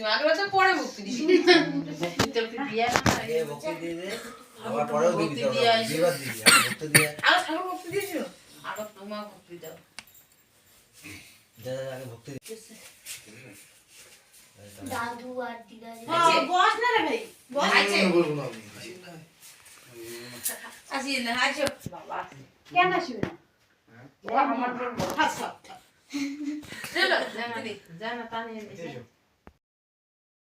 ভক্তি আগলা তো পরে ভক্তি দিবি ভক্তি তো আগে ভক্তি দিয়ে দে। আবার পরেও দিবি। দুইবার দিবি আগে ভক্তি দিয়ে। আগে ঠাকুর ভক্তি দিয়েছিল? আগে তোমার ভক্তি দাও। যা, আগে ভক্তি দিয়ে। দাদু আর দিদা বস না রে ভাই বস। আছে বলব না আসি না আছো বাবা। কেন আসবে না? ও আমার বড় বড় সব চলো জানা জানা টানে এসে।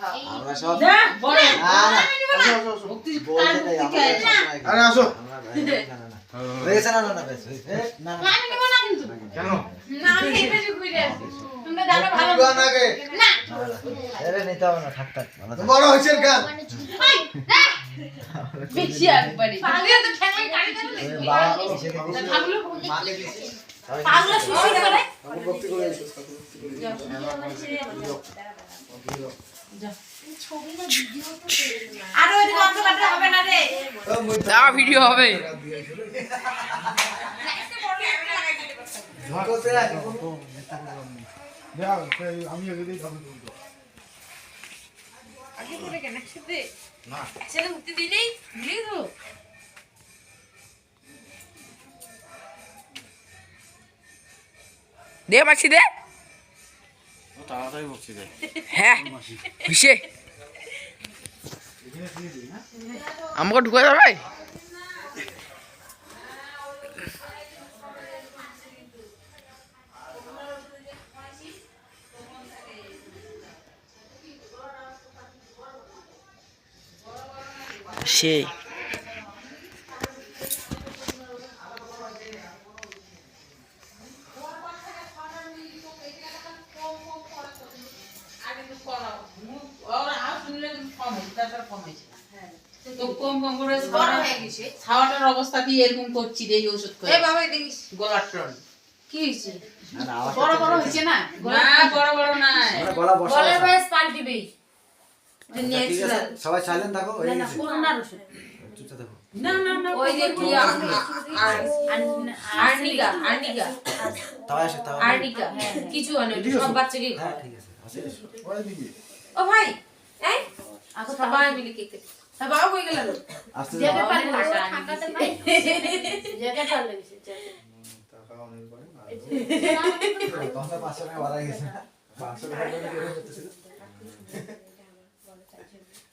আমরা সব না আরে আসো আমরা না না না না না না বেশ হয়েছে। এ, না না আমি নেব না কিন্তু কেন না আমি এই পেছনে ঘুরে আসি তোমরা জানো ভালো না না, না। এরে নিতে হবে না থাক থাক ভালো। বড় হয়েছে মানে ঝুঁকি বেশি একবারে পাগলে তো ঠ্যাঙাই কাটি দেবে। পাগলো মাকে। সবাই পাগলো সুসি করে ভক্তি করে ঠাকুর ভক্তি করে ভিডিও হবে তো দে মাছি দে। হ্যাঁ আমাকে ঢুকে যাবে সেই। খাওয়াটার অবস্থা দিয়ে এরকম করছি রে এই ওষুধ করে। এ বাবা দেখিস। গলার টন কি হয়েছে না, না, বড় বড়। হয়েছে না? না বড় বড় নাই। গলা বসা গলার। বয়স আচ্ছা, সবাই সাইলেন্ট থাকো হয়ে গেছে। করোনার ওষুধ। না না না ওই যে কি আর্নিকা আর্নিকা। তাও আসে তাও আর্নিকা কিছু অনেক সব বাচ্চাকে। হ্যাঁ ঠিক আছে আসে ওই দিকে। ও ভাই এই। সবাই মিলে কেক বাবা কই গেল? আসতে যেতে পারি না। থাকাতে পারি যেতে পারলে গেছে টাকা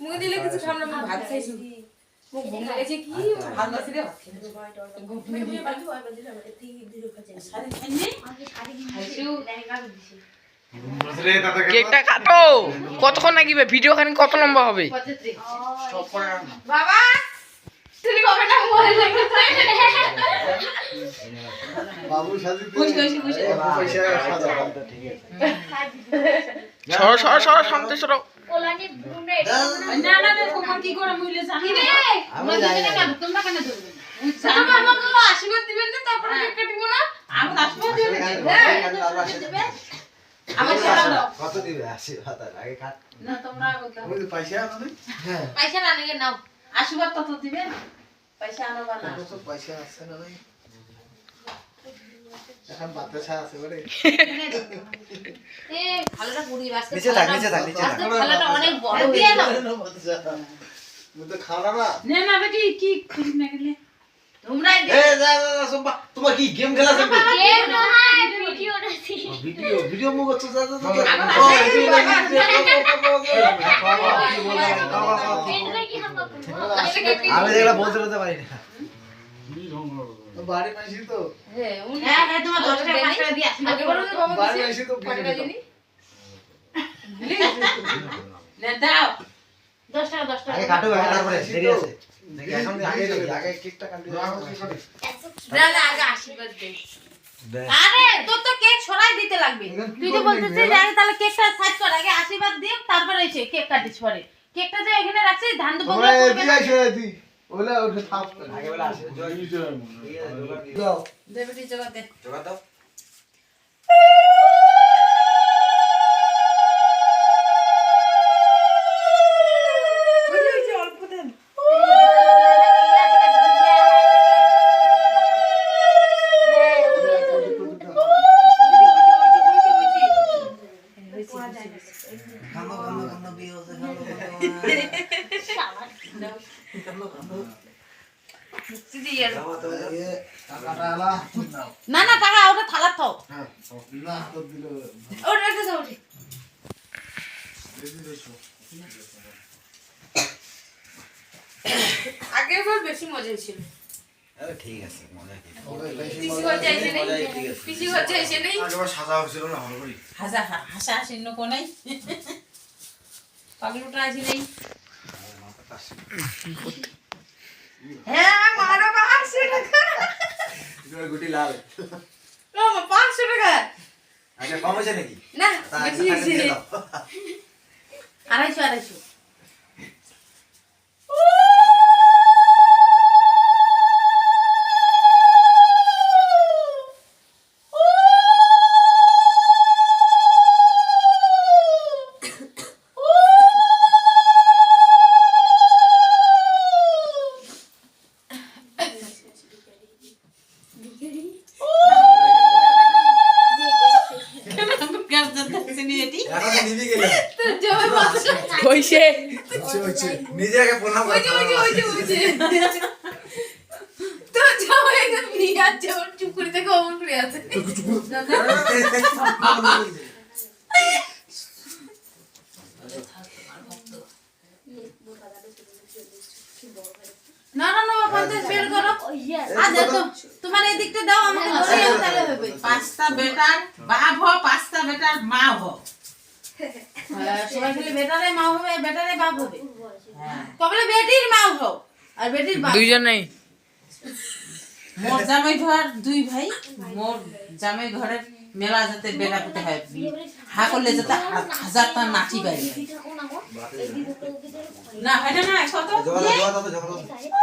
মুখে দিলে কিছু মুখ ভাত খাইছি মুখ লেগেছে কি? ভাত দিছি কেকটা কাটো কতক্ষণ লাগিবে? ভিডিও খানি কত লম্বা হবে? বাবা! তুমি কবে না মোবাইল দেখতে বাবু সাজি খুশি, খুশি, খুশি। পয়সা সাজা ঠিক আছে। সরো সরো সরো শান্তি সরো। কোলানি বুনে না না না কি করে মুইলে জানি না আমরা জানি না। তোমরা কেন ধরবে তুমি আমাকে আশীর্বাদ দিবেন না? তারপরে কেক কাটবো না? আমি আশীর্বাদ দিবেন হ্যাঁ। আমার দাও। কত দিবে? আশীর্বাদ আর আগে খাট না তোমরা পয়সা আনো নি পয়সা না নাও। আশীর্বাদ তত দিবেন পয়সা আনো বা না কত পয়সা আছে না ভাই এখন বাতাসা আছে বলে এ ভালোটা পুরি বাসকে নিচে থাক নিচে থাক নিচে থাক আজকে ভালোটা অনেক বড় দিয়ে দাও মুই তো খাওয়া না না না বেটি কি খুশি না গেলে তোমরা এ যা যা যা তোমার কি গেম খেলা চলবে এ না হ্যাঁ ভিডিও দেখি ভিডিও ভিডিও মুখ হচ্ছে যা যা যা আমি যেগুলো বলতে বলতে পারি না। বাড়ি মাইছি তো। হ্যাঁ হ্যাঁ তোমার 10 টাকা 5 টাকা দিয়ে আশীর্বাদ করো বাবা বাড়ি মাইছি তো কটা ভিডিও জিনি না দাও। 10 টাকা 10 টাকা। কাটো তারপরে দেরি আছে। দেখি এখন আগে দেরি, আগে কেকটা কাটি না কি করি না না আগে আশীর্বাদ দেই আরে তোর তো কেক সরাই দিতে লাগবে। তুই তো বলতেছিস? আগে তাহলে কেকটা সাইড কর আগে আশীর্বাদ দিয়ে তারপরে এসে কেক কাটিস পরে। কেকটা যে এখানে রাখছিস ধান দুপুর তোমরা এদিকে এসে এদি ওলে ওটা থাপ আগে বলে আসে জয়। দিয়ে দাও। দেবটি জগতে জোগাড় না না টাকা ওটা থালা থাও হ্যাঁ ওটা একটা যাও আগের বার বেশি মজা ছিল ঠিক আছে মজা পাগলুটা নেই? হ্যাঁ মারো পাঁচশো টাকা। গুটি লাল। পাঁচশো টাকা। আচ্ছা কম হয়েছে নাকি? না দিয়ে দাও। আড়াইশো আড়াইশো। হইছে নিজে আগে প্রণাম ওই যে ওই যে তো যাও একদম নিয়ে ওর চুপ করে অমন করে আছে। না না না পঞ্চাশ বের করো। আর দেখো তোমার এই দিকটা দাও আমাকে ধরে তাহলে হবে। পাঁচটা বেটার বাপ হ পাঁচটা বেটার মা হ হ্যাঁ, সবাই খালি বেটারে মা হবে বেটারে বাপ হবে। কবলে বেটির মা আর বেটির বাপ। দুইজনেই মোর জামাই ঘর দুই ভাই মোর জামাই ঘরের মেলা যাতে বেলা পুতে হয় হা করলে যাতে হাজারটা নাচি বাইরে না হয় না কত জোগাড় দাও, জোগাড় দাও, জোগাড় দাও।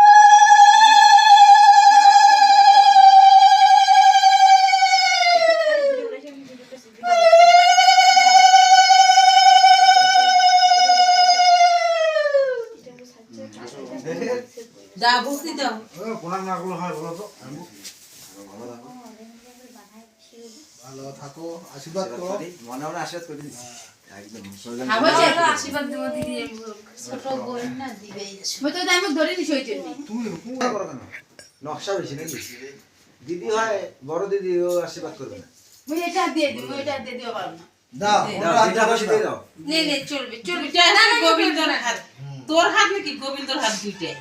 যা ভক্তি দাও প্রণাম না করলে হয় বলো তো। ভালো থাকো আশীর্বাদ করো। মনে মনে আশীর্বাদ করে দিচ্ছি দিদি ছোট বোন না দিবে। হয়তো আমি ধরে নিছি ওই জন্য। তুমি হুকুম চিন্তা করো কেন? নকশা বেশি নাকি? দিদি হয় বড় দিদি ও আশীর্বাদ করবে না। এটা দিয়ে দিব এটা দিয়ে দিও পারো না তোর হাত নাকি গোবিন্দর হাত দুইটা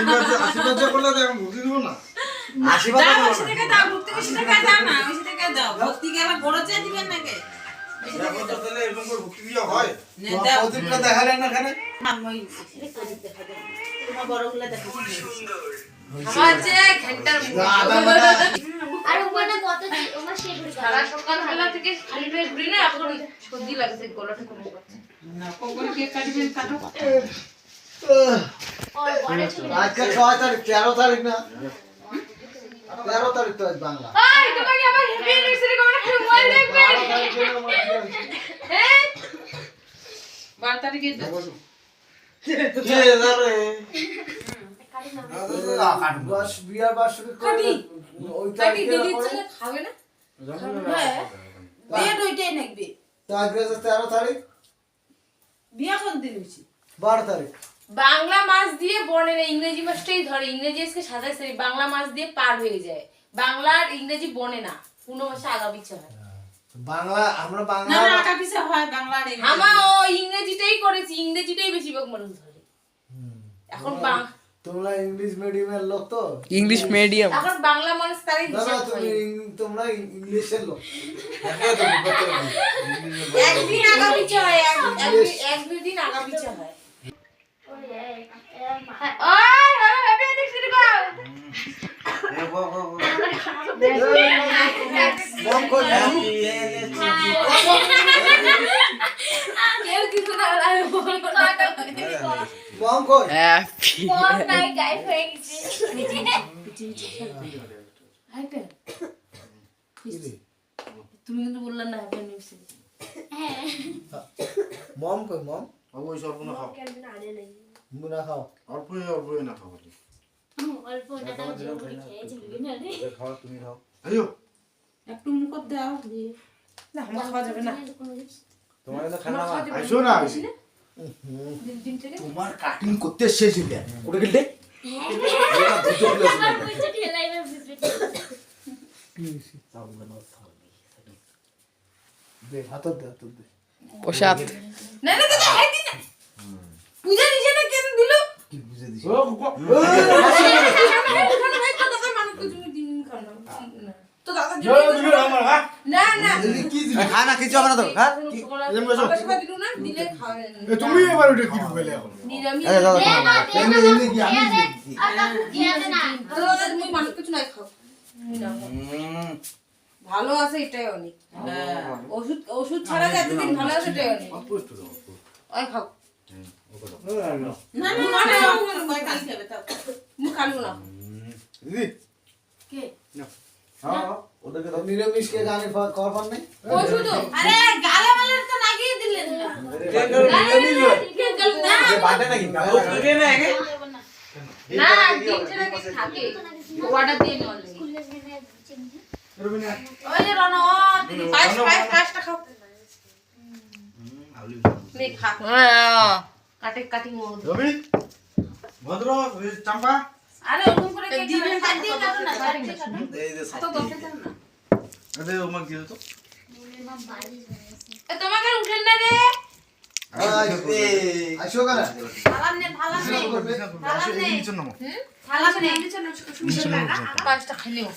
টিনা আশীর্বাদ যা করলে তো এখন বুঝি দিব না। আশীর্বাদ দাও করো ওই থেকে দাও ভক্তি বেশি টাকা দাও না ওই থেকে দাও। ভক্তি কে আবার বড় চেয়ে দিবেন নাকি? এরকম করে ভক্তি দিয়ে হয়। নে তোমার দাও। প্রদীপটা দেখালেন না এখানে? তোমার বড়গুলা দেখো আমার যে ঘণ্টার আর উপরে কত আমার শেড সারা সকালবেলা থেকে খালি ঘুরি না এখন সর্দি লাগছে গলাটা কমে যাচ্ছে না কখন কেক কাটবেন কাটো। আজকে ছয় তারিখ তেরো তারিখ না? তেরো তারিখ তো আজ বাংলা। বারো তারিখ বিয়ার বার্ষিকী খাবে না? তেরো তারিখ? বিয়া দিন বারো তারিখ। বাংলা মাস দিয়ে বনে না ইংরেজি মাসটাই ধরে। ইংরেজি আজকে সাতাশ তারিখ বাংলা মাস দিয়ে পার হয়ে যায়। বাংলা আর ইংরেজি বনে না পূর্ণ মাসে আগা পিছা হয়। বাংলা আমরা বাংলা না পিছে হয় বাংলা আর আমার ও ইংরেজিটাই করেছি ইংরেজিটাই বেশিরভাগ মানুষ ধরে। এখন বাং- তোমরা ইংলিশ মিডিয়ামের লোক তো? ইংলিশ মিডিয়াম এখন বাংলা মানুষ তারই হিসাব তুমি তোমরা ইংলিশের লোক। একদিন আগা পিছে হয় এক- এক- এক দুই দিন আগা পিছে হয় ওই, ওই, happy anniversary বল। মম কই মম কেউ কিছু না বলে আমি বলব না। মম কই হ্যাপি মম নাই তুমি কিন্তু বললে না হ্যাপি অ্যানিভার্সারি মম কই মম? অবশ্যই অল্প না খাও। মুনা খাও। অল্পই অল্প না খাও। অল্প দাদা জলদি খেয়ে যাবি না রে খাও তুমি খাও। আইও একটু মুখত দাও দিয়ে। না আমার খাওয়া যাবে না। তোমার খানা না। তোমার কাটিং করতে শেষ হইলে ওটা গেলে? প্রসাদ না না দাদা পূজা দিছে না কেন দিল? কি বুঝে দিছি তো দাদা আমার হ্যাঁ না না খা না কিছু হবে না তো না তুমি এবার ওটা কি ঢুকেলে এখন না না ভালো আছে এটাই অনেক ওষুধ ওষুধ ছাড়া যে এতদিন ভালো আছে এটাই অনেক ওই খাও না না না না কয় কাল খাবে তাও খালু না দিদি কে হ্যাঁ ওদেরকে দাও নিরামিষ কে গানে কর পান নাই? ওষুধ আরে গালে মালে তো লাগিয়ে দিলেন না। কে গেল না। বাটে নাকি? না তিনটে নাকি থাকে। অর্ডার দিয়ে লাগে স্কুলে গেলে ওই যে রন পাঁচ পাঁচ পাঁচটা খাও। কাটে কাটি রবি ভদ্র চাম্পা। আরে ওরকম করে দিবেন কাট দিয়ে কাটো না এই যে তো না। আরে তো মা বাড়ি যাচ্ছে এ তোমাকে উঠেন না রে। পাঁচটা খেলেও